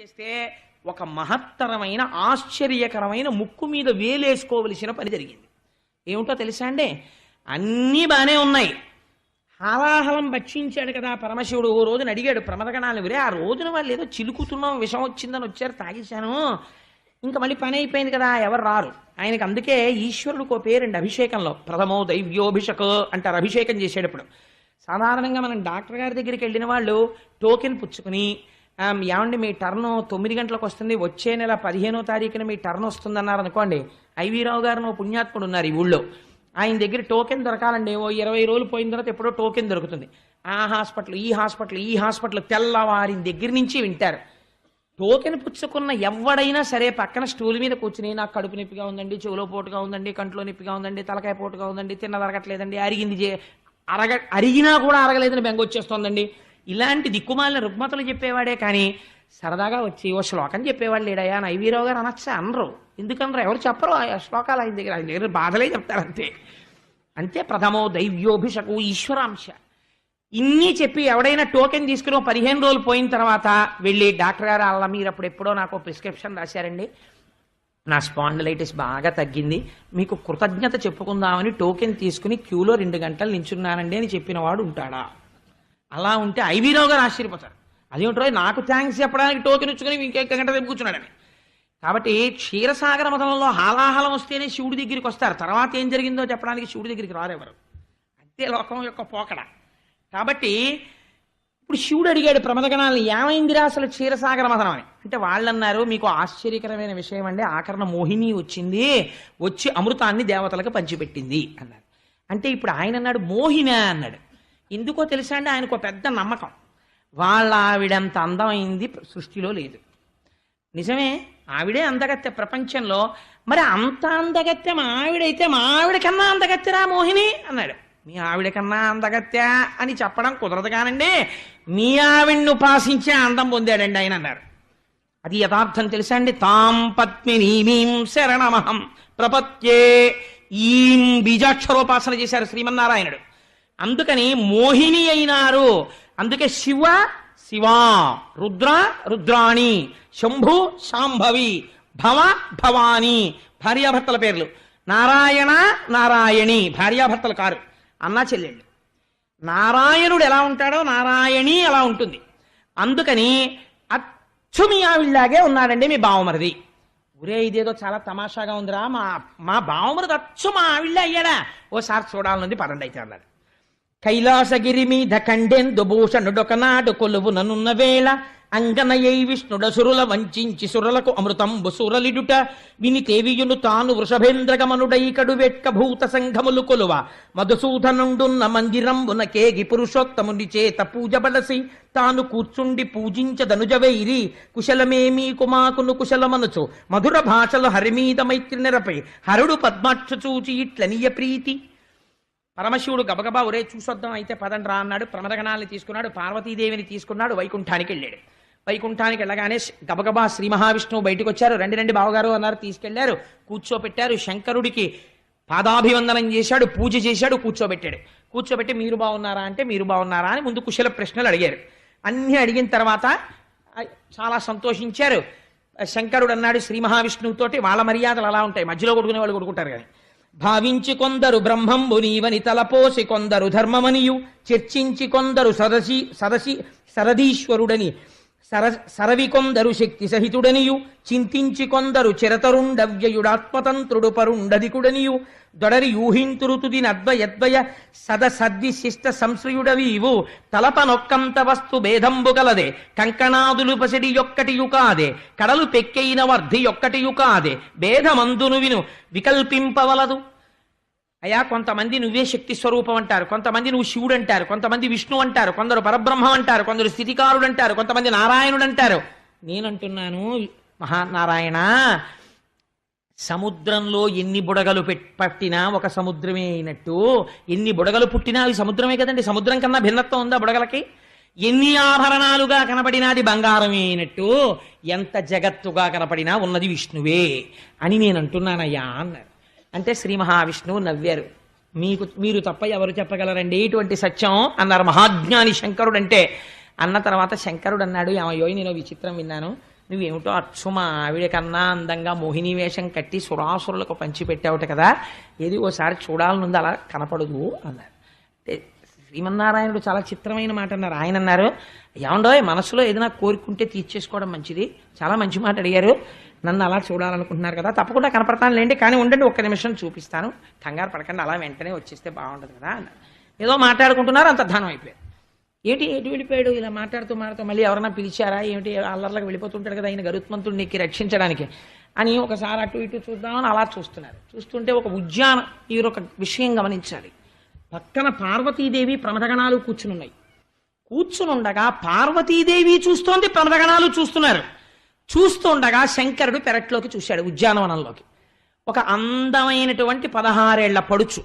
చేస్తే ఒక మహత్తరమైన ఆశ్చర్యకరమైన ముక్కు మీద వేలేసుకోవలసిన పని జరిగింది. ఏమిటో తెలుసా అండి? అన్నీ బాగానే ఉన్నాయి. హాలాహలం భక్షించాడు కదా పరమశివుడు ఓ రోజున అడిగాడు ప్రమదగణాలు విరే ఆ రోజున వాళ్ళు ఏదో చిలుకుతున్నాం విషం వచ్చిందని వచ్చారు తాగేశాను. ఇంకా మళ్ళీ పని అయిపోయింది కదా ఎవరు రారు. ఆయనకి అందుకే ఈశ్వరుడికి ఓ పేరండి అభిషేకంలో. ప్రథమో దైవ్యోభిషక్ అంటారు అభిషేకం చేసేటప్పుడు. సాధారణంగా మనం డాక్టర్ గారి దగ్గరికి వెళ్ళిన వాళ్ళు టోకెన్ పుచ్చుకుని ఏమండి మీ టర్న్ తొమ్మిది గంటలకు వస్తుంది. వచ్చే నెల పదిహేనో తారీఖున మీ టర్న్ వస్తుందన్నారు అనుకోండి ఐవీరావు గారు ఓ పుణ్యాత్ముడు ఉన్నారు ఈ ఊళ్ళో. ఆయన దగ్గర టోకెన్ దొరకాలండి. ఓ ఇరవై రోజులు పోయిన తర్వాత ఎప్పుడో టోకెన్ దొరుకుతుంది. ఆ హాస్పిటల్ ఈ హాస్పిటల్ ఈ హాస్పిటల్ తెల్లవారిన దగ్గర నుంచి వింటారు. టోకెన్ పుచ్చుకున్న ఎవడైనా సరే పక్కన స్టూల్ మీద కూర్చుని నాకు కడుపు నొప్పిగా ఉందండి చెవులో పోటుగా ఉందండి కంట్లో నొప్పిగా ఉందండి తలకాయ పోటుగా ఉందండి తిన్నదరగట్లేదండి అరిగింది అరగ అరిగినా కూడా అరగలేదని బెంగ వచ్చేస్తోందండి. ఇలాంటి దిక్కుమాలిన రుగ్మతలు చెప్పేవాడే కానీ సరదాగా వచ్చి ఓ శ్లోకం చెప్పేవాళ్ళు లేడయా నైవీరావు గారు అనొచ్చా అనరు. ఎందుకనరు? ఎవరు చెప్పరు? ఆ శ్లోకాలు ఆయన దగ్గర ఆయన దగ్గర బాధలే చెప్తారు అంతే. అంతే ప్రథమో దైవ్యోభిషకు ఈశ్వరాంశ. ఇన్ని చెప్పి ఎవడైనా టోకెన్ తీసుకుని పదిహేను రోజులు పోయిన తర్వాత వెళ్ళి డాక్టర్ గారు అలా మీరు అప్పుడు ఎప్పుడో నాకు ప్రిస్క్రిప్షన్ రాశారండి. నా స్పాండిలైటిస్ బాగా తగ్గింది. మీకు కృతజ్ఞత చెప్పుకుందామని టోకెన్ తీసుకుని క్యూలో రెండు గంటలు నించున్నానండి అని చెప్పిన వాడు ఉంటాడా? అలా ఉంటే ఐవీరావు గారు ఆశ్చర్యపోతారు. అదేమిటో నాకు థ్యాంక్స్ చెప్పడానికి టోకెన్ ఇచ్చుకుని ఇంకొక గంట రేపు కూర్చున్నాడని. కాబట్టి క్షీరసాగర మతంలో హాలాహలం వస్తేనే శివుడి దగ్గరికి వస్తారు. తర్వాత ఏం జరిగిందో చెప్పడానికి శివుడి దగ్గరికి రారెవరు అంతే లోకం యొక్క పోకడ. కాబట్టి ఇప్పుడు శివుడు అడిగాడు ప్రమదగణాలను ఏమైందిరా అసలు క్షీరసాగర మథనం అని? అంటే వాళ్ళు అన్నారు మీకు ఆశ్చర్యకరమైన విషయం అండి. ఆకరణ మోహిని వచ్చింది. వచ్చి అమృతాన్ని దేవతలకు పంచిపెట్టింది అన్నారు. అంటే ఇప్పుడు ఆయన అన్నాడు మోహిన అన్నాడు. ఎందుకో తెలుసా అండి? ఆయనకు ఒక పెద్ద నమ్మకం. వాళ్ళ ఆవిడంత అందమైంది సృష్టిలో లేదు. నిజమే ఆవిడే అందగత్తె ప్రపంచంలో. మరి అంత అందగత్తె మా ఆవిడైతే మా ఆవిడ కన్నా అందగత్తెరా మోహిని? అన్నాడు. మీ ఆవిడ కన్నా అందగత్తె అని చెప్పడం కుదరదు కానండి. మీ ఆవిడ్ని ఉపాసించే అందం పొందాడండి ఆయన అన్నారు. అది యథార్థం తెలుసా అండి? తాం పద్మినీమీం శరణమహం ప్రపత్యే. ఈం బీజాక్షరోపాసన చేశారు శ్రీమన్నారాయణుడు. అందుకని మోహిని అయినారు. అందుకే శివ శివా రుద్ర రుద్రాణి శంభు శాంభవి భవ భవాని భార్యాభర్తల పేర్లు. నారాయణ నారాయణి భార్యాభర్తలు కారు. అన్నా చెల్లెళ్ళు. నారాయణుడు ఎలా ఉంటాడో నారాయణి అలా ఉంటుంది. అందుకని అచ్చు మీ ఆవిళ్ళలాగే ఉన్నాడండి మీ బావమరిది. ఒరే ఇదేదో చాలా తమాషాగా ఉందిరా మా మా బావమరిది అచ్చు మా ఆవిళ్ళ అయ్యాడా? ఓసారి చూడాలనుంది పదండి అయితే అన్నాడు. కైలాసగిరి మీద కండెందు భూషణుడొకనాడు కొలువు ననున్న వేళ అంగనయై విష్ణుడసురుల వంచించి సురలకు అమృతంబు సురలిడుట విని తేవియును తాను వృషభేంద్రగమనుడై కడు వెట్క భూత సంఘములు కొలువ. మధుసూధనుండున్న మందిరంబున కేగి పురుషోత్తముని చేత పూజబలసి తాను కూర్చుండి పూజించదనుజవైరి. కుశలమేమీ కుమాకును కుశలమనుచు. మధుర భాషలు హరిమీద మైత్రి నెరపై. హరుడు పద్మాక్ష చూచి ఇట్లనియ ప్రీతి. పరమశివుడు గబగబా ఒరే చూసొద్దాం అయితే పదండి రా అన్నాడు. ప్రమదగణాలని తీసుకున్నాడు పార్వతీదేవిని తీసుకున్నాడు వైకుంఠానికి వెళ్ళాడు. వైకుంఠానికి వెళ్ళగానే గబగబా శ్రీ మహావిష్ణువు బయటకు వచ్చారు రెండు రెండు బావగారు అన్నారు. తీసుకెళ్ళారు. కూర్చోపెట్టారు. శంకరుడికి పాదాభివందనం చేశాడు పూజ చేశాడు కూర్చోబెట్టాడు. కూర్చోబెట్టి మీరు బాగున్నారా అంటే మీరు బాగున్నారా అని ముందు కుశల ప్రశ్నలు అడిగారు. అన్నీ అడిగిన తర్వాత చాలా సంతోషించారు. శంకరుడు అన్నాడు శ్రీ మహావిష్ణువుతోటి వాళ్ళ మర్యాదలు అలా ఉంటాయి. మధ్యలో కొడుకునే వాళ్ళు కొడుకుంటారు కానీ భావించి కొందరు బ్రహ్మంబు నీవని తలపోసి కొందరు ధర్మమనియు చర్చించి కొందరు సరసి సరసి సరదీశ్వరుడని సర సరవికొందరు శక్తి సహితుడనియు చింతించి కొందరు చిరతరుండవ్యయుడాత్మతంత్రుడు పరుండధికుడనియు దొడరి యూహింతురుతుది నద్వయద్వయ సద సద్ది శిష్ట సంశ్రయుడవీవు తలపనొక్కంత వస్తు భేదంబు గలదే కంకణాదులు పసిడి యొక్కటియు కాదే కడలు పెక్కైన వర్ధి యొక్కటియు కాదే భేదమందును విను వికల్పింపవలదు. అయ్యా కొంతమంది నువ్వే శక్తి స్వరూపం అంటారు కొంతమంది నువ్వు శివుడు అంటారు కొంతమంది విష్ణు అంటారు కొందరు పరబ్రహ్మం అంటారు కొందరు స్థితికారుడు అంటారు కొంతమంది నారాయణుడు అంటారు. నేనంటున్నాను మహానారాయణ సముద్రంలో ఎన్ని బుడగలు పట్టినా ఒక సముద్రమే అయినట్టు. ఎన్ని బుడగలు పుట్టినా అవి సముద్రమే కదండి సముద్రం కన్నా భిన్నత్వం ఉందా బుడగలకి? ఎన్ని ఆభరణాలుగా కనపడినాది బంగారమే అయినట్టు. ఎంత జగత్తుగా కనపడినా ఉన్నది విష్ణువే అని నేను అంటున్నానయ్యా అన్నారు. అంటే శ్రీ మహావిష్ణువు నవ్వారు. మీకు మీరు తప్ప ఎవరు చెప్పగలరండి? ఇటువంటి సత్యం అన్నారు మహాజ్ఞాని శంకరుడు అంటే అన్న తర్వాత శంకరుడు అన్నాడు ఏమయ్యో నేను విచిత్రం విన్నాను. నువ్వేమిటో అచ్చుమ మా ఆవిడ కన్నా అందంగా మోహిని వేషం కట్టి సురాసురులకు పంచిపెట్టావుట కదా. ఏది ఓసారి చూడాలనుంది అలా కనపడదు అన్నారు. శ్రీమన్నారాయణుడు చాలా చిత్రమైన మాట అన్నారు. ఆయన అన్నారు ఏమండో మనసులో ఏదైనా కోరుకుంటే తీర్చేసుకోవడం మంచిది. చాలా మంచి మాట అడిగారు. నన్ను అలా చూడాలనుకుంటున్నారు కదా తప్పకుండా కనపడతాను లేండి కానీ ఉండండి ఒక్క నిమిషం చూపిస్తాను. కంగారు పడకండి అలా వెంటనే వచ్చేస్తే బాగుంటుంది కదా ఏదో మాట్లాడుకుంటున్నారు అంత ధనం అయిపోయారు ఏంటి ఎటు వెళ్ళిపోయాడు ఇలా మాట్లాడుతూ మాట్లాడుతూ మళ్ళీ ఎవరైనా పిలిచారా? ఏమిటి అల్లర్లకు వెళ్ళిపోతుంటాడు కదా ఆయన గరుత్మంతుడిని ఎక్కి రక్షించడానికి అని ఒకసారి అటు ఇటు చూద్దామని అలా చూస్తున్నారు. చూస్తుంటే ఒక ఉద్యాన మీరు ఒక విషయం గమనించాలి. పక్కన పార్వతీదేవి ప్రమదగణాలు కూర్చునున్నాయి. కూర్చునుండగా పార్వతీదేవి చూస్తోంది ప్రమదగణాలు చూస్తున్నారు. చూస్తుండగా శంకరుడు పెరట్లోకి చూశాడు ఉద్యానవనంలోకి. ఒక అందమైనటువంటి పదహారేళ్ళ పడుచు.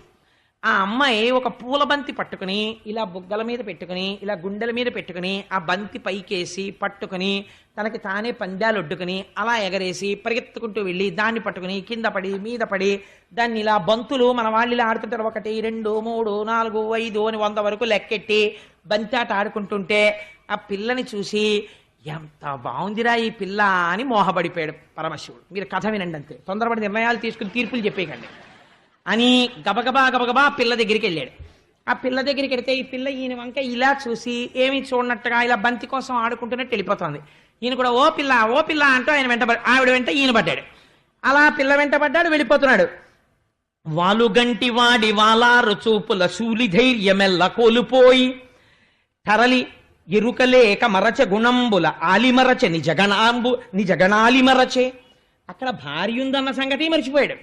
ఆ అమ్మాయి ఒక పూల బంతి పట్టుకుని ఇలా బుగ్గల మీద పెట్టుకుని ఇలా గుండెల మీద పెట్టుకుని ఆ బంతి పైకేసి పట్టుకుని తనకి తానే పందాలు ఒడ్డుకుని అలా ఎగరేసి పరిగెత్తుకుంటూ వెళ్ళి దాన్ని పట్టుకుని కింద పడి మీద పడి దాన్ని ఇలా బంతులు మన వాళ్ళు ఇలా ఆడుతుంటారు ఒకటి రెండు మూడు నాలుగు ఐదు అని వంద వరకు లెక్కెట్టి బంతి ఆట ఆడుకుంటుంటే ఆ పిల్లని చూసి ఎంత బాగుందిరా ఈ పిల్ల అని మోహపడిపోయాడు పరమశివుడు. మీరు కథ వినండి అంతే. తొందరపడి నిర్ణయాలు తీసుకుని తీర్పులు చెప్పేయకండి. అని గబగబా గబగబా పిల్ల దగ్గరికి వెళ్ళాడు. ఆ పిల్ల దగ్గరికి వెడితే ఈ పిల్ల ఈయన వంక ఇలా చూసి ఏమి చూడనట్టుగా ఇలా బంతి కోసం ఆడుకుంటున్నట్టు వెళ్ళిపోతుంది. ఈయన కూడా ఓ పిల్ల ఓ పిల్ల అంటూ ఆయన వెంట ఆవిడ వెంట ఈయన పడ్డాడు. అలా పిల్ల వెంట పడ్డాడు వెళ్ళిపోతున్నాడు. వాలుగంటి వాడి వాలారు చూపుల శూలి ధైర్యమెల్ల కోల్పోయి తరలి ఎరుకలేక మరచ గుణంబుల ఆలిమరచ నిజగణాంబు నిజగణాలిమరచే. అక్కడ భార్య ఉందన్న సంగతి మర్చిపోయాడు.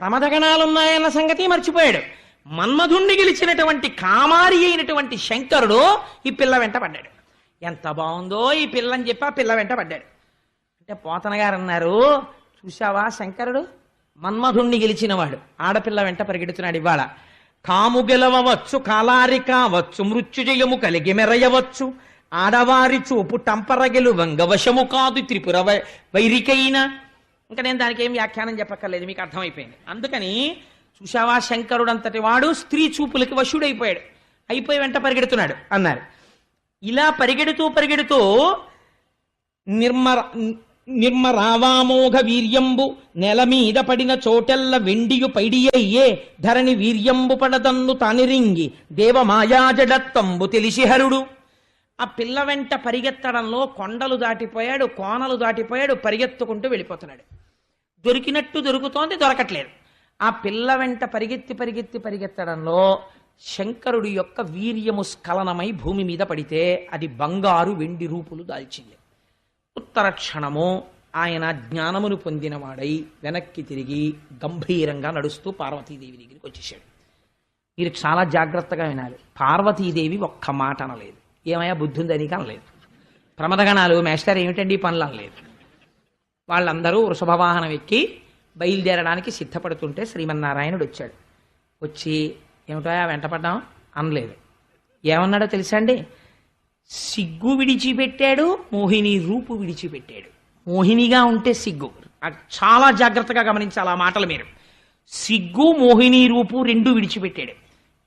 ప్రమదగణాలున్నాయన్న సంగతి మర్చిపోయాడు. మన్మధుణ్ణి గెలిచినటువంటి కామారి అయినటువంటి శంకరుడు ఈ పిల్ల వెంట పడ్డాడు. ఎంత బాగుందో ఈ పిల్లని చెప్పి ఆ పిల్ల వెంట పడ్డాడు. అంటే పోతన గారు అన్నారు చూశావా శంకరుడు? మన్మధుణ్ణి గెలిచినవాడు. ఆడపిల్ల వెంట పరిగెడుతున్నాడు ఇవాళ. కాము గెలవవచ్చు కాలారి కావచ్చు మృత్యుజయము కలిగి మెరయవచ్చు. ఆడవారి చూపు టంపరగెలు వంగవశము కాదు త్రిపుర వైరికైన. ఇంకా నేను దానికి ఏం వ్యాఖ్యానం చెప్పక్కర్లేదు మీకు అర్థమైపోయింది. అందుకని చూశావా శంకరుడు అంతటి వాడు స్త్రీ చూపులకి వశుడైపోయాడు. అయిపోయి వెంట పరిగెడుతున్నాడు అన్నారు. ఇలా పరిగెడుతూ పరిగెడుతూ నిర్మర నిర్మరావామోఘ వీర్యంబు నెల మీద పడిన చోటెల్ల వెండియు పైడియయ్యే ధరణి వీర్యంబు పడదన్ను తనిరింగి దేవమాయాజడత్తంబు తెలిసి హరుడు ఆ పిల్ల వెంట పరిగెత్తడంలో కొండలు దాటిపోయాడు కోనలు దాటిపోయాడు పరిగెత్తుకుంటూ వెళ్ళిపోతున్నాడు. దొరికినట్టు దొరుకుతోంది దొరకట్లేదు. ఆ పిల్ల వెంట పరిగెత్తి పరిగెత్తి పరిగెత్తడంలో శంకరుడి యొక్క వీర్యము స్ఖలనమై భూమి మీద పడితే అది బంగారు వెండి రూపులు దాల్చింది. ఉత్తర క్షణము ఆయన జ్ఞానమును పొందినవాడై వెనక్కి తిరిగి గంభీరంగా నడుస్తూ పార్వతీదేవి దగ్గరికి వచ్చేసాడు మీరు చాలా జాగ్రత్తగా వినాలి. పార్వతీదేవి ఒక్క మాట అనలేదు. ఏమయ్యా బుద్ధి ఉందని అనలేదు. ప్రమదగణాలు మేస్టర్ ఏమిటండి పనులు అనలేదు. వాళ్ళందరూ వృషభవాహనం ఎక్కి బయలుదేరడానికి సిద్ధపడుతుంటే శ్రీమన్నారాయణుడు వచ్చాడు. వచ్చి ఏమిటో వెంటపడ్డాం అనలేదు. ఏమన్నాడో తెలుసా అండి? సిగ్గు విడిచిపెట్టాడు మోహిని రూపు విడిచిపెట్టాడు. మోహినిగా ఉంటే సిగ్గు. చాలా జాగ్రత్తగా గమనించాలి ఆ మాటలు మీరు. సిగ్గు మోహిని రూపు రెండు విడిచిపెట్టాడు.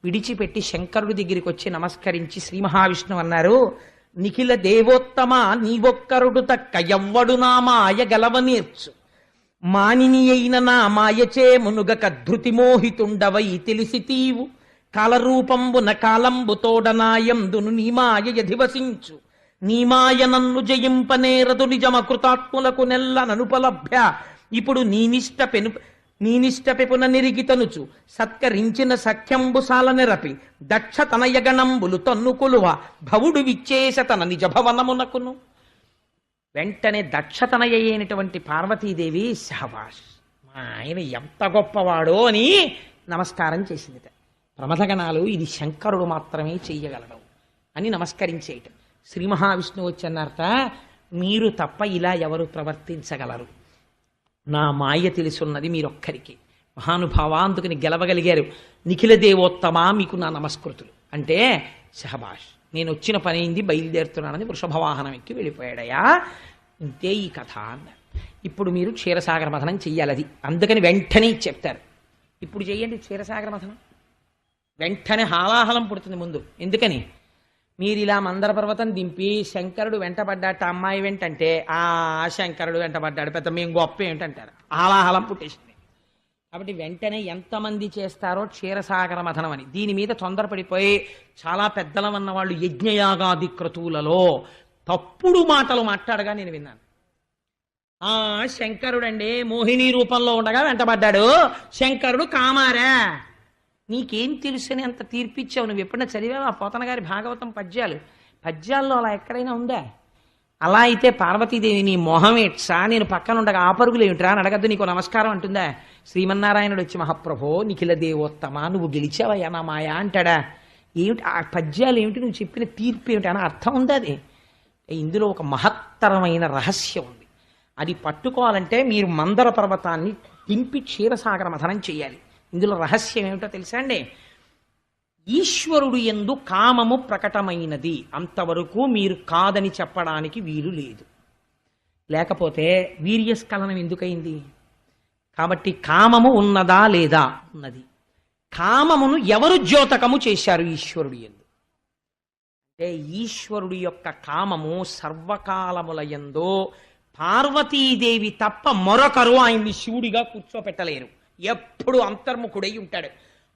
విడిచిపెట్టి శంకరుడి దగ్గరికి వచ్చి నమస్కరించి శ్రీ మహావిష్ణు అన్నారు నిఖిల దేవోత్తమ నీవొక్కరుడు తక్క ఎవ్వడు నా మాయ గలవ నేర్చు మానిని అయిన నా మాయచే మునుగక ధృతి మోహితుండవై తెలిసి తీవు. కాలరూపంబున కాలంబు తోడనాయందును నీమాయ యధివసించు నీ నన్ను జయింపనేరదు నిజమ కృతాత్ములకు నెల్ల ననుపలభ్య. ఇప్పుడు నీనిష్ట పెను నీనిష్ట పెపున నిరిగితనుచు సత్కరించిన సఖ్యంబు సాలనిరపి దక్ష తనయగణంబులు తన్నుకులువ భవుడు విచ్చేస తన నిజ భవనమునకును. వెంటనే దక్షతనయ అయినటువంటి పార్వతీదేవి శహబాష్ మా ఆయన ఎంత గొప్పవాడో అని నమస్కారం చేసిందిట. ప్రమథగణాలు ఇది శంకరుడు మాత్రమే చెయ్యగలడు అని నమస్కరించేయటం శ్రీ మహావిష్ణువు వచ్చన్నారట మీరు తప్ప ఇలా ఎవరు ప్రవర్తించగలరు? నా మాయ తెలుసున్నది మీరొక్కరికి. మహానుభావ అందుకని గెలవగలిగారు. నిఖిల దేవోత్తమా మీకు నా నమస్కృతులు. అంటే షహబాష్ నేను వచ్చిన పని అయింది బయలుదేరుతున్నానని వృషభవాహనం ఎక్కి వెళ్ళిపోయాడయా? ఇంతే ఈ కథ అన్నారు. ఇప్పుడు మీరు క్షీరసాగర మథనం చెయ్యాలి అది అందుకని వెంటనే చెప్తారు. ఇప్పుడు చెయ్యండి క్షీరసాగర మథనం. వెంటనే హాలాహలం పుడుతుంది ముందు. ఎందుకని? మీరు ఇలా మందర పర్వతం దింపి శంకరుడు వెంటబడ్డాట అమ్మాయి వెంటంటే ఆ శంకరుడు వెంటబడ్డాడు పెద్ద మేము గొప్ప ఏంటంటారు ఆలాహలం పుట్టేసింది. కాబట్టి వెంటనే ఎంతమంది చేస్తారో క్షీరసాగర మథనం అని. దీని మీద తొందరపడిపోయి చాలా పెద్దలం అన్న వాళ్ళు యజ్ఞయాగాది క్రతువులలో తప్పుడు మాటలు మాట్లాడగా నేను విన్నాను. ఆ శంకరుడండి మోహిని రూపంలో ఉండగా వెంటబడ్డాడు శంకరుడు కామారా? నీకేం తెలుసని అంత తీర్పిచ్చావు? నువ్వు ఎప్పుడైనా చదివావా? పోతన గారి భాగవతం పద్యాలు. పద్యాల్లో అలా ఎక్కడైనా ఉందా? అలా అయితే పార్వతీదేవి నీ మొహం ఏట్సా నేను పక్కన ఉండగా ఆ పరుగులు ఏమిట్రా? అని అడగద్దు నీకు నమస్కారం అంటుందా? శ్రీమన్నారాయణుడు వచ్చి మహాప్రభో నిఖిల దేవోత్తమ? నువ్వు గెలిచావయ్యా నా మాయా అంటాడా. ఏమిటి? ఆ పద్యాలు ఏమిటి? నువ్వు చెప్పిన తీర్పు ఏమిటి? అని అర్థం ఉందా అది? ఇందులో ఒక మహత్తరమైన రహస్యం ఉంది. అది పట్టుకోవాలంటే మీరు మందర పర్వతాన్ని దింపి క్షీరసాగర మథనం చేయాలి. ఇందులో రహస్యం ఏమిటో తెలుసా అండి? ఈశ్వరుడు ఎందు కామము ప్రకటమైనది. అంతవరకు మీరు కాదని చెప్పడానికి వీలు లేదు. లేకపోతే వీర్యస్ఖలనం ఎందుకైంది? కాబట్టి కామము ఉన్నదా లేదా ఉన్నది. కామమును ఎవరు ద్యోతకము చేశారు ఈశ్వరుడు ఎందు? అంటే ఈశ్వరుడి యొక్క కామము సర్వకాలముల ఎందో పార్వతీదేవి తప్ప మరొకరు ఆయన్ని శివుడిగా కూర్చోపెట్టలేరు. ఎప్పుడు అంతర్ముఖుడై ఉంటాడు.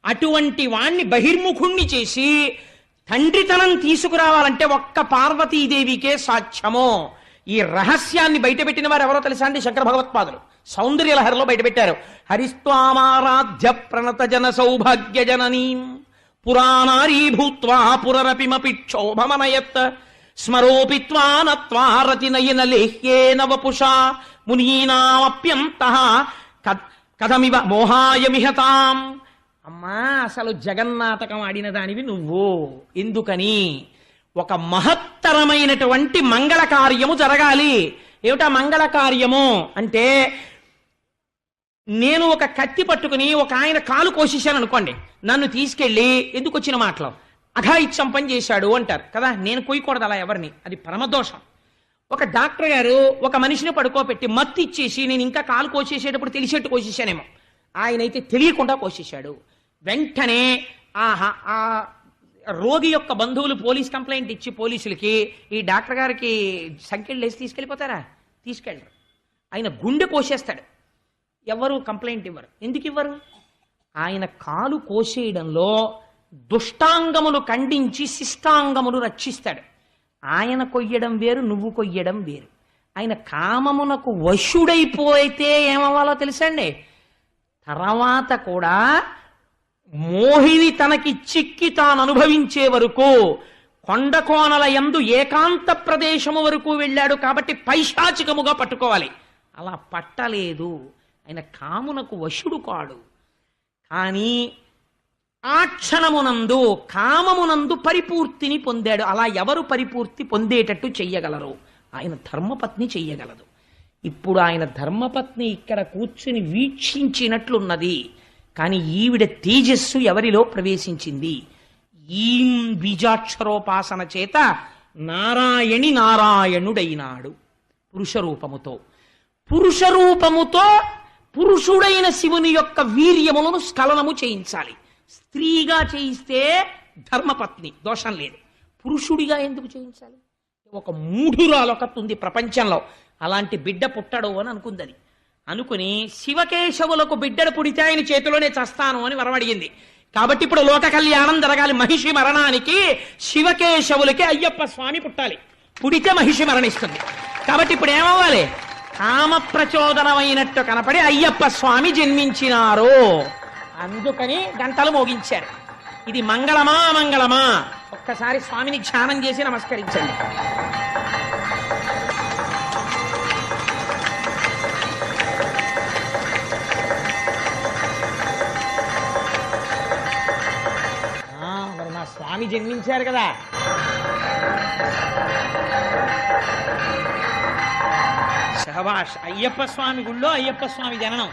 అటువంటి వాణ్ణి బహిర్ముఖుణ్ణి చేసి తండ్రితనం తీసుకురావాలంటే ఒక్క పార్వతీదేవికే సాధ్యమో. ఈ రహస్యాన్ని బయటపెట్టిన వారు ఎవరో తెలుసా అండి? శంకర భగవత్పాదులు. సౌందర్య లహరిలో బయటపెట్టారు. హరిస్వామారాధ్య ప్రణత జన సౌభాగ్య జననీ పురాణారీ భూత్వా పురరపిమపి క్షోభమనయత్ స్మరోపిత్వా నత్వా రతినయన లేహ్యేన వపుషా మునీనామప్యంత కథమివ మోహాయమిహతాం. అమ్మా అసలు జగన్నాటకం ఆడిన దానివి నువ్వు. ఎందుకని? ఒక మహత్తరమైనటువంటి మంగళ కార్యము జరగాలి. ఏమిటా మంగళ కార్యము అంటే నేను ఒక కత్తి పట్టుకుని ఒక ఆయన కాలు కోసేశాను అనుకోండి. నన్ను తీసుకెళ్ళి ఎందుకు వచ్చిన మాటలు? అఘాయిత్యం పని చేశాడు అంటారు కదా నేను కొయ్యకూడదు అలా ఎవరిని? అది పరమదోషం. ఒక డాక్టర్ గారు ఒక మనిషిని పడుకోబెట్టి మత్తు ఇచ్చేసి నేను ఇంకా కాలు కోసేసేటప్పుడు తెలిసేట్టు కోసేసానేమో ఆయన అయితే తెలియకుండా కోసేశాడు. వెంటనే ఆహా ఆ రోగి యొక్క బంధువులు పోలీస్ కంప్లైంట్ ఇచ్చి పోలీసులకి ఈ డాక్టర్ గారికి సంఖ్యలు లేసి తీసుకెళ్ళిపోతారా? తీసుకెళ్ళరు. ఆయన గుండె కోసేస్తాడు. ఎవరు కంప్లైంట్ ఇవ్వరు. ఎందుకు ఇవ్వరు? ఆయన కాలు కోసేయడంలో దుష్టాంగములు ఖండించి శిష్టాంగములు రక్షిస్తాడు. ఆయన కొయ్యడం వేరు నువ్వు కొయ్యడం వేరు. ఆయన కామమునకు వశుడైపోయితే ఏమవ్వాలో తెలుసండి? తర్వాత కూడా మోహిని తనకి చిక్కి తాను అనుభవించే వరకు కొండకోనల ఎందు యందు ఏకాంత ప్రదేశము వరకు వెళ్ళాడు కాబట్టి పైశాచికముగా పట్టుకోవాలి. అలా పట్టలేదు. ఆయన కామునకు వశుడు కాడు. కానీ ఆ క్షణమునందు కామమునందు పరిపూర్తిని పొందాడు. అలా ఎవరు పరిపూర్తి పొందేటట్టు చెయ్యగలరు? ఆయన ధర్మపత్ని చెయ్యగలదు. ఇప్పుడు ఆయన ధర్మపత్ని ఇక్కడ కూర్చుని వీక్షించినట్లున్నది. కానీ ఈవిడ తేజస్సు ఎవరిలో ప్రవేశించింది? ఈ బీజాక్షరోపాసన చేత నారాయణి నారాయణుడైనాడు పురుషరూపముతో. పురుషరూపముతో పురుష రూపముతో పురుషుడైన శివుని యొక్క వీర్యములను స్ఖలనము చేయించాలి. స్త్రీగా చేయిస్తే ధర్మపత్ని దోషం లేదు. పురుషుడిగా ఎందుకు చేయించాలి? ఒక మూఢురాలొకటి ఉంది ప్రపంచంలో. అలాంటి బిడ్డ పుట్టడు అని అనుకుందని. అనుకుని శివకేశవులకు బిడ్డలు పుడితే ఆయన చేతిలోనే చస్తాను అని వరమడిగింది కాబట్టి ఇప్పుడు లోక కళ్యాణం జరగాలి. మహిషి మరణానికి శివకేశవులకి అయ్యప్ప స్వామి పుట్టాలి. పుడితే మహిషి మరణిస్తుంది. కాబట్టి ఇప్పుడు ఏమవ్వాలి? కామ ప్రచోదనమైనట్టు కనపడి అయ్యప్ప స్వామి జన్మించినారు. అందుకని గంటలు మోగించారు. ఇది మంగళమా మంగళమా? ఒక్కసారి స్వామిని ధ్యానం చేసి నమస్కరించండి. ఆ, మరి మా స్వామి జన్మించారు కదా. శహబాష్ అయ్యప్ప స్వామి గుళ్ళో అయ్యప్ప స్వామి జననం.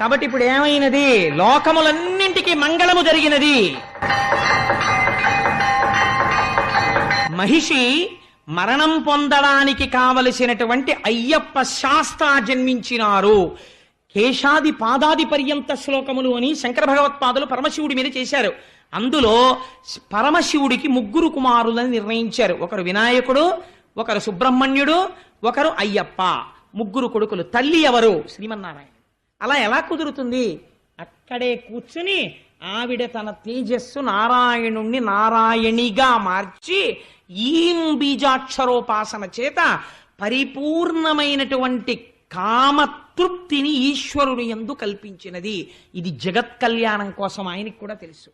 కాబట్టి ఇప్పుడు ఏమైనది? లోకములన్నింటికి మంగళము జరిగినది. మహిషి మరణం పొందడానికి కావలసినటువంటి అయ్యప్ప శాస్త్ర జన్మించినారు. కేశాది పాదాది పర్యంత శ్లోకములు అని శంకర భగవత్పాదులు పరమశివుడి మీద చేశారు. అందులో పరమశివుడికి ముగ్గురు కుమారులని నిర్ణయించారు. ఒకరు వినాయకుడు ఒకరు సుబ్రహ్మణ్యుడు ఒకరు అయ్యప్ప. ముగ్గురు కొడుకులు. తల్లి ఎవరు? శ్రీమన్నారాయణ. అలా ఎలా కుదురుతుంది? అక్కడే కూర్చుని ఆవిడ తన తేజస్సు నారాయణుణ్ణి నారాయణిగా మార్చి ఈం బీజాక్షరోపాసన చేత పరిపూర్ణమైనటువంటి కామతృప్తిని ఈశ్వరుడు ఎందు కల్పించినది. ఇది జగత్ కళ్యాణం కోసం ఆయనకి కూడా తెలుసు.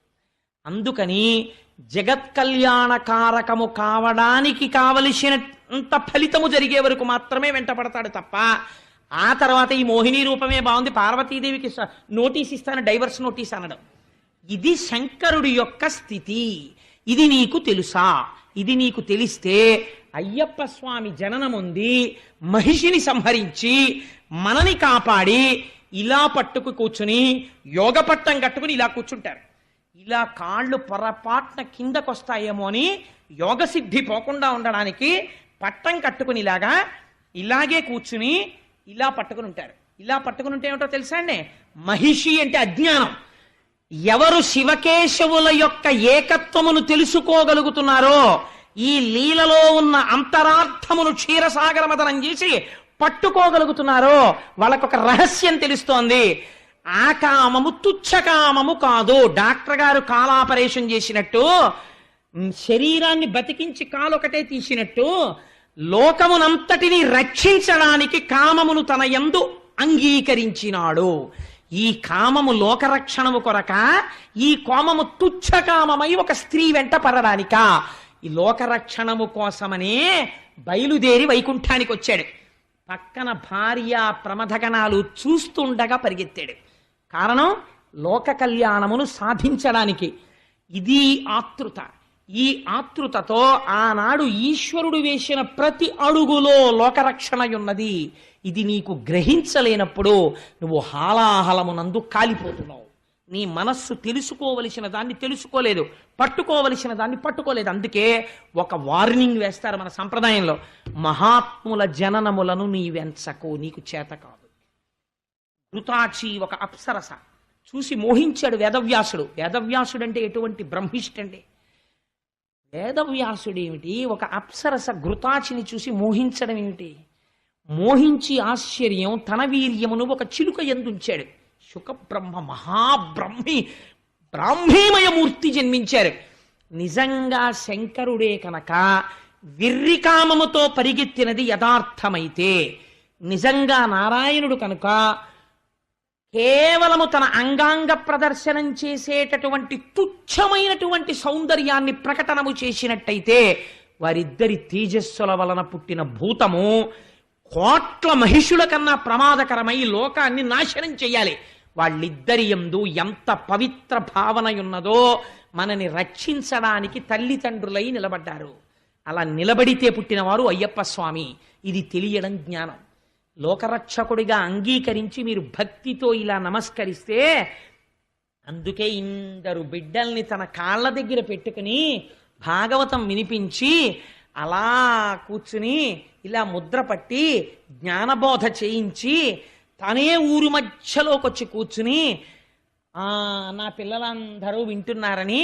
అందుకని జగత్ కళ్యాణ కారకము కావడానికి కావలసినంత ఫలితము జరిగే వరకు మాత్రమే వెంటపడతాడు తప్ప ఆ తర్వాత ఈ మోహిని రూపమే బాగుంది. పార్వతీదేవికి నోటీస్ ఇస్తాను డైవర్స్ నోటీస్ అనడం. ఇది శంకరుడి యొక్క స్థితి. ఇది నీకు తెలుసా? ఇది నీకు తెలిస్తే అయ్యప్ప స్వామి జననముంది మహిషిని సంహరించి మనని కాపాడి ఇలా పట్టుకు కూర్చుని యోగ పట్టం కట్టుకుని ఇలా కూర్చుంటారు. ఇలా కాళ్ళు పొరపాట్న కిందకొస్తాయేమో అని యోగ సిద్ధి పోకుండా ఉండడానికి పట్టం కట్టుకునిలాగా ఇలాగే కూర్చుని ఇలా పట్టుకుని ఉంటారు. ఇలా పట్టుకుని ఉంటే ఏమిటో తెలుసా అండి? మహిషి అంటే అజ్ఞానం. ఎవరు శివకేశవుల యొక్క ఏకత్వమును తెలుసుకోగలుగుతున్నారో ఈ లీలలో ఉన్న అంతరార్థమును క్షీరసాగరమదనం చేసి పట్టుకోగలుగుతున్నారో వాళ్ళకొక రహస్యం తెలుస్తోంది. ఆ కామము తుచ్చకామము కాదు. డాక్టర్ గారు కాలాపరేషన్ చేసినట్టు శరీరాన్ని బతికించి కాలు ఒకటే తీసినట్టు లోకమునంతటిని రక్షించడానికి కామమును తన యందు అంగీకరించినాడు. ఈ కామము లోకరక్షణము కొరక ఈ కోమము తుచ్చకామమై ఒక స్త్రీ వెంట పడడానిక. ఈ లోకరక్షణము కోసమనే బయలుదేరి వైకుంఠానికి వచ్చాడు పక్కన భార్య ప్రమథగణాలు చూస్తుండగా పరిగెత్తాడు. కారణం లోక కళ్యాణమును సాధించడానికి. ఇది ఆతృత. ఈ ఆతృతతో ఆనాడు ఈశ్వరుడు వేసిన ప్రతి అడుగులో లోకరక్షణ ఉన్నది ఇది నీకు గ్రహించలేనప్పుడు నువ్వు హాలాహలమునందు కాలిపోతున్నావు. నీ మనస్సు తెలుసుకోవలసిన దాన్ని తెలుసుకోలేదు పట్టుకోవలసిన దాన్ని పట్టుకోలేదు. అందుకే ఒక వార్నింగ్ వేస్తారు మన సంప్రదాయంలో. మహాత్ముల జననములను నీ వెంచకు నీకు చేత కాదు. ఘృతాచి ఒక అప్సరస. చూసి మోహించాడు వేదవ్యాసుడు. వేదవ్యాసుడు అంటే ఎటువంటి బ్రహ్మిష్టండి వేదవ్యాసుడు ఏమిటి ఒక అప్సరస ఘృతాచిని చూసి మోహించడం ఏమిటి మోహించి ఆశ్చర్యం తన వీర్యమును ఒక చిలుక ఎందుంచాడు. శుకబ్రహ్మ మహాబ్రహ్మి బ్రాహ్మీమయమూర్తి జన్మించారు. నిజంగా శంకరుడే కనుక విర్రికామముతో పరిగెత్తినది యథార్థమైతే నిజంగా నారాయణుడు కనుక కేవలము తన అంగాంగ ప్రదర్శనం చేసేటటువంటి తుచ్చమైనటువంటి సౌందర్యాన్ని ప్రకటనము చేసినట్టయితే వారిద్దరి తేజస్సుల వలన పుట్టిన భూతము కోట్ల మహిషుల కన్నా ప్రమాదకరమై లోకాన్ని నాశనం చేయాలి. వాళ్ళిద్దరి ఎందు ఎంత పవిత్ర భావన ఉన్నదో మనని రక్షించడానికి తల్లిదండ్రులై నిలబడ్డారు. అలా నిలబడితే పుట్టినవారు అయ్యప్ప స్వామి. ఇది తెలియడం జ్ఞానం. లోకరక్షకుడిగా అంగీకరించి మీరు భక్తితో ఇలా నమస్కరిస్తే అందుకే ఇందరు బిడ్డల్ని తన కాళ్ళ దగ్గర పెట్టుకుని భాగవతం వినిపించి అలా కూర్చుని ఇలా ముద్ర పట్టి జ్ఞానబోధ చేయించి తనే ఊరు మధ్యలోకి వచ్చి కూర్చుని నా పిల్లలందరూ వింటున్నారని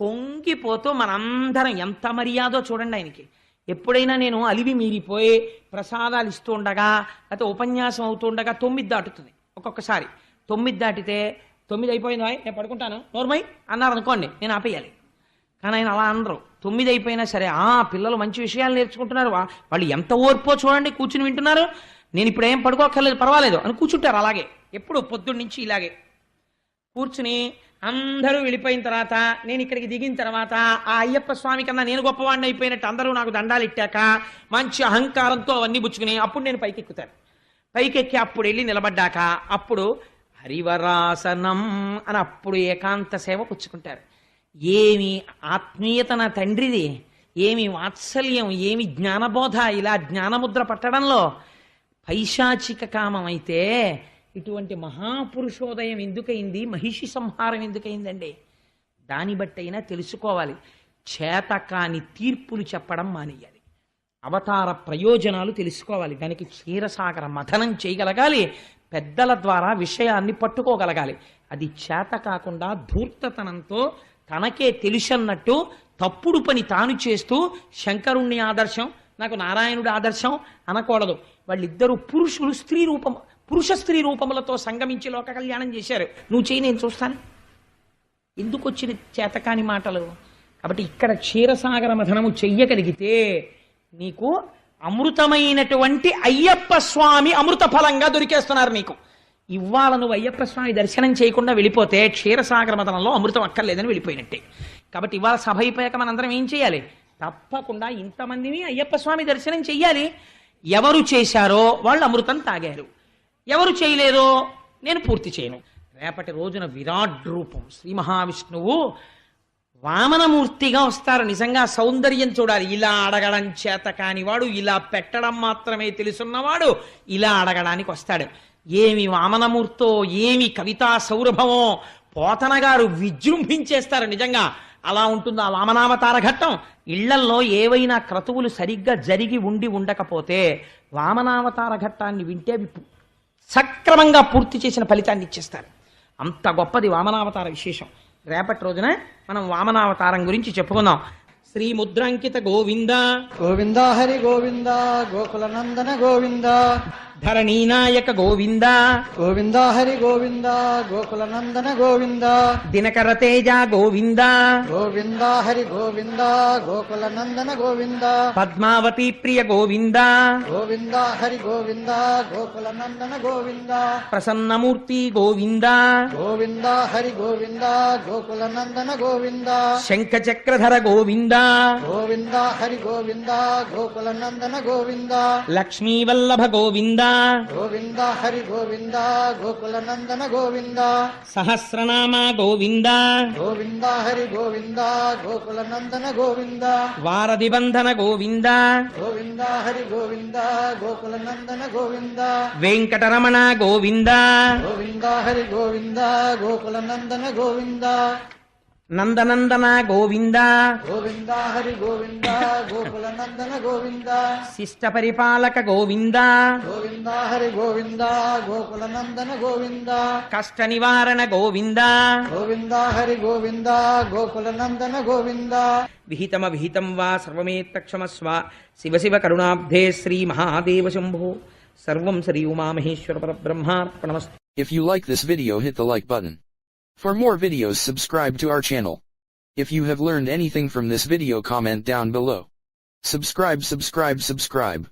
పొంగిపోతూ మనందరం ఎంత మర్యాదో చూడండి ఆయనకి. ఎప్పుడైనా నేను అలివి మీరిపోయి ప్రసాదాలు ఇస్తూ ఉండగా లేకపోతే ఉపన్యాసం అవుతూ ఉండగా తొమ్మిది దాటుతుంది ఒక్కొక్కసారి. తొమ్మిది దాటితే తొమ్మిది అయిపోయింది? నేను పడుకుంటాను. నోర్మై? అన్నారు అనుకోండి నేను ఆపేయాలి. కానీ ఆయన అలా అనరు. తొమ్మిది అయిపోయినా సరే ఆ పిల్లలు మంచి విషయాలు నేర్చుకుంటున్నారు. వాళ్ళు ఎంత ఓర్పో చూడండి కూర్చుని వింటున్నారు. నేను ఇప్పుడు ఏం పడుకోక్కర్లేదు పర్వాలేదు అని కూర్చుంటారు అలాగే. ఎప్పుడు పొద్దున్న నుంచి ఇలాగే. కూర్చుని అందరూ వెళ్ళిపోయిన తర్వాత నేను ఇక్కడికి దిగిన తర్వాత ఆ అయ్యప్ప స్వామి కన్నా నేను గొప్పవాడిని అయిపోయినట్టు అందరూ నాకు దండాలు ఇట్టాక మంచి అహంకారంతో అవన్నీ పుచ్చుకుని అప్పుడు నేను పైకి ఎక్కుతాను పైకెక్కి అప్పుడు వెళ్ళి నిలబడ్డాక అప్పుడు హరివరాసనం అని అప్పుడు ఏకాంత సేవ పుచ్చుకుంటారు. ఏమి ఆత్మీయత నా తండ్రిది ఏమి వాత్సల్యం ఏమి జ్ఞానబోధ ఇలా జ్ఞానముద్ర పట్టడంలో పైశాచిక కామం అయితే ఇటువంటి మహాపురుషోదయం ఎందుకైంది? మహిషి సంహారం ఎందుకైందండి? దాన్ని బట్టైనా తెలుసుకోవాలి. చేతకాని తీర్పులు చెప్పడం మానేయాలి. అవతార ప్రయోజనాలు తెలుసుకోవాలి. దానికి క్షీరసాగర మథనం చేయగలగాలి. పెద్దల ద్వారా విషయాన్ని పట్టుకోగలగాలి. అది చేత కాకుండా ధూర్తతనంతో తనకే తెలుసన్నట్టు తప్పుడు పని తాను చేస్తూ శంకరుణ్ణి ఆదర్శం నాకు నారాయణుడి ఆదర్శం అనకూడదు. వాళ్ళిద్దరూ పురుషులు స్త్రీ రూపం. పురుష స్త్రీ రూపములతో సంగమించి లోక కళ్యాణం చేశారు. నువ్వు చేయి నేను చూస్తాను. ఎందుకు వచ్చిన చేతకాని మాటలు? కాబట్టి ఇక్కడ క్షీరసాగర మథనము చెయ్యగలిగితే నీకు అమృతమైనటువంటి అయ్యప్ప స్వామి అమృత ఫలంగా దొరికేస్తున్నారు నీకు. ఇవాళ నువ్వు అయ్యప్ప స్వామి దర్శనం చేయకుండా వెళ్ళిపోతే క్షీరసాగర మథనంలో అమృతం అక్కర్లేదని వెళ్ళిపోయినట్టే. కాబట్టి ఇవాళ సభ అయిపోయాక మనందరం ఏం చేయాలి? తప్పకుండా ఇంతమందిని అయ్యప్ప స్వామి దర్శనం చెయ్యాలి. ఎవరు చేశారో వాళ్ళు అమృతం తాగారు. ఎవరు చేయలేదో నేను పూర్తి చేయను. రేపటి రోజున విరాట్ రూపం శ్రీ మహావిష్ణువు వామనమూర్తిగా వస్తారు. నిజంగా సౌందర్యం చూడాలి. ఇలా అడగడం చేత కానివాడు ఇలా పెట్టడం మాత్రమే తెలుసున్నవాడు ఇలా అడగడానికి వస్తాడు. ఏమి వామనమూర్తో ఏమి కవితా సౌరభమో పోతన గారు విజృంభించేస్తారు నిజంగా. అలా ఉంటుంది ఆ వామనావతార ఘట్టం? ఇళ్ళల్లో ఏవైనా క్రతువులు సరిగ్గా జరిగి ఉండి ఉండకపోతే వామనావతార ఘట్టాన్ని వింటే అవి సక్రమంగా పూర్తి చేసిన ఫలితాన్ని ఇచ్చేస్తారు. అంత గొప్పది వామనావతార విశేషం. రేపటి రోజున మనం వామనావతారం గురించి చెప్పుకుందాం. శ్రీ ముద్రాంకిత గోవింద. గోవింద హరి గోవింద గోకుల నందన గోవింద. ధరణీనాయక గోవింద. గోవింద హరి గోవింద గోకుల నందన గోవింద. దినకర తేజ గోవింద. గోవింద హరి గోవింద గోకుల నందన గోవింద. పద్మావతి ప్రియ గోవింద. గోవింద హరి గోవింద గోకుల నందన గోవింద. ప్రసన్నమూర్తి గోవింద. గోవింద హరి గోవింద గోకుల నందన గోవింద. శంఖ చక్రధర గోవింద. గోవింద హరి గోవింద గోకుల నందన గోవింద. లక్ష్మీవల్లభ గోవింద. గోవింద హరి గోవింద గోకుల నందన గోవింద. సహస్రనామ గోవింద. గోవింద హరి గోవింద గోకుల నందన గోవింద. వారధి బంధన గోవింద. గోవింద హరి గోవింద గోకుల నందన గోవింద. వెంకటరమణ గోవింద. గోవింద హరి గోవింద గోకుల నందన గోవింద. నందనందన గోవింద గోవింద హరి గోవింద గోకుల నందన గోవింద శిష్ట పరిపాలక గోవింద గోవింద హరి గోవింద గోకుల నందన గోవింద కష్ట నివారణ గోవింద గోవింద హరి గోవింద గోకుల నందన గోవింద విహితమ విహితం వా సర్వమేత్తక్షమస్వ శివ శివ కరుణాబ్ధే శ్రీ మహాదేవ శంభో సర్వం Shri Umamaheshwara పరబ్రహ్మార్పణమస్తు If you like this video hit the like button. For more videos subscribe to our channel. If you have learned anything from this video comment down below. Subscribe subscribe subscribe.